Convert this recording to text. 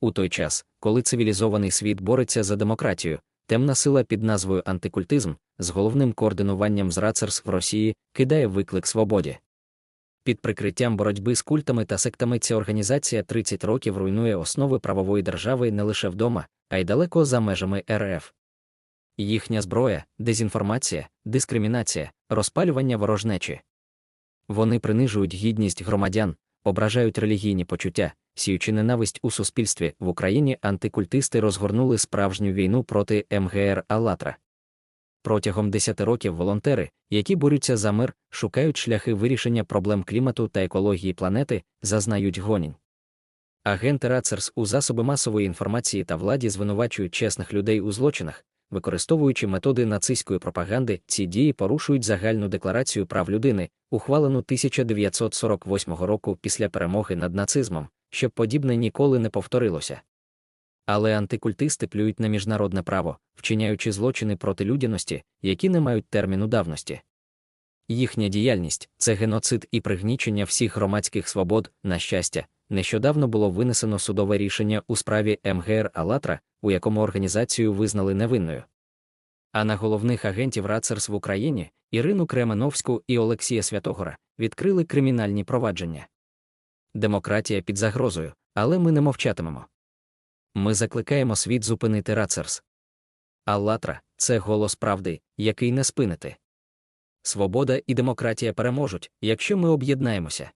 У той час, коли цивілізований світ бореться за демократію, темна сила під назвою антикультизм з головним координуванням з Рацерс в Росії кидає виклик свободі. Під прикриттям боротьби з культами та сектами ця організація 30 років руйнує основи правової держави не лише вдома, а й далеко за межами РФ. Їхня зброя дезінформація, дискримінація, розпалювання ворожнечі. Вони принижують гідність громадян, ображають релігійні почуття, сіючи ненависть у суспільстві в Україні антикультисти розгорнули справжню війну проти МГР Алатра. Протягом 10 років волонтери, які борються за мир, шукають шляхи вирішення проблем клімату та екології планети, зазнають гонінь. Агенти Рацерс у засоби масової інформації та владі звинувачують чесних людей у злочинах, використовуючи методи нацистської пропаганди, ці дії порушують загальну декларацію прав людини, ухвалену 1948 року після перемоги над нацизмом, щоб подібне ніколи не повторилося. Але антикультисти плюють на міжнародне право, вчиняючи злочини проти людяності, які не мають терміну давності. Їхня діяльність це геноцид і пригнічення всіх громадських свобод, на щастя, нещодавно було винесено судове рішення у справі МГР Алатра, у якому організацію визнали невинною. А на головних агентів Рацерс в Україні Ірину Кременовську і Олексія Святогора відкрили кримінальні провадження. Демократія під загрозою, але ми не мовчатимемо. Ми закликаємо світ зупинити Рацерс. Аллатра це голос правди, який не спинити. Свобода і демократія переможуть, якщо ми об'єднаємося.